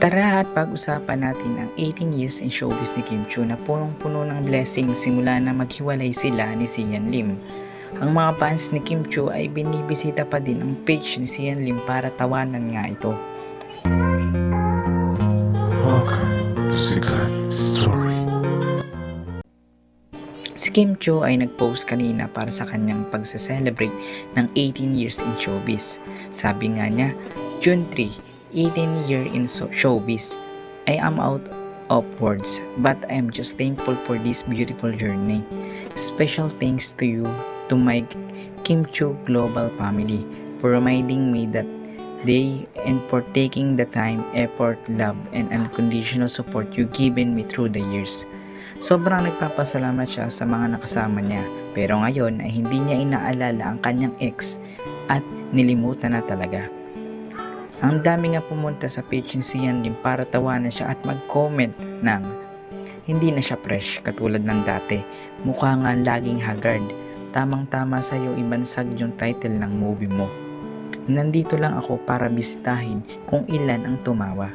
Tara at pag-usapan natin ang 18 years in showbiz ni Kim Chiu na punong-puno ng blessing simula na maghiwalay sila ni Sian Lim. Ang mga fans ni Kim Chiu ay binibisita pa din ang page ni Sian Lim para tawanan nga ito. Welcome to Sikat Story. Si Kim Chiu ay nag-post kanina para sa kanyang pagse-celebrate ng 18 years in showbiz. Sabi nga niya, June 3, 18 year in showbiz. I am out of words, but I am just thankful for this beautiful journey. Special thanks to you, to my Kim Chiu Global family, for reminding me that day and for taking the time, effort, love, and unconditional support you given me through the years. Sobrang nagpapasalamat siya sa mga nakasama niya pero ngayon ay hindi niya inaalala ang kanyang ex at nilimutan na talaga. Ang dami nga pumunta sa page ni Sian Lim para tawanan siya at mag-comment ng hindi na siya fresh katulad ng dati. Mukha nga laging haggard. Tamang-tama sa'yo ibansag yung title ng movie mo. Nandito lang ako para bisitahin kung ilan ang tumawa.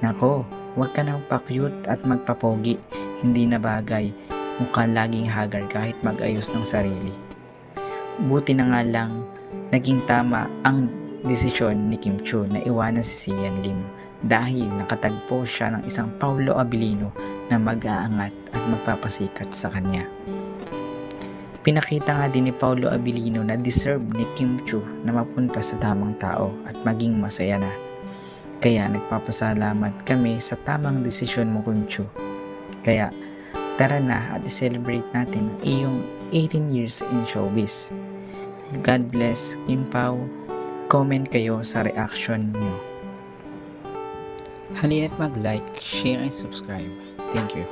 Nako, huwag ka nang pa-cute at magpapogi. Hindi na bagay. Mukha laging haggard kahit mag-ayos ng sarili. Buti na nga lang, naging tama ang desisyon ni Kim Chiu na iwanan si Sian Lim dahil nakatagpo siya ng isang Paulo Abilino na mag-aangat at magpapasikat sa kanya. Pinakita nga din ni Paulo Abilino na deserve ni Kim Chiu na mapunta sa tamang tao at maging masaya na. Kaya nagpapasalamat kami sa tamang desisyon mo Kim Chiu. Kaya tara na at celebrate natin ang iyong 18 years in showbiz. God bless Kim Pao. Comment kayo sa reaction nyo. Halina't mag-like, share, and subscribe. Thank you.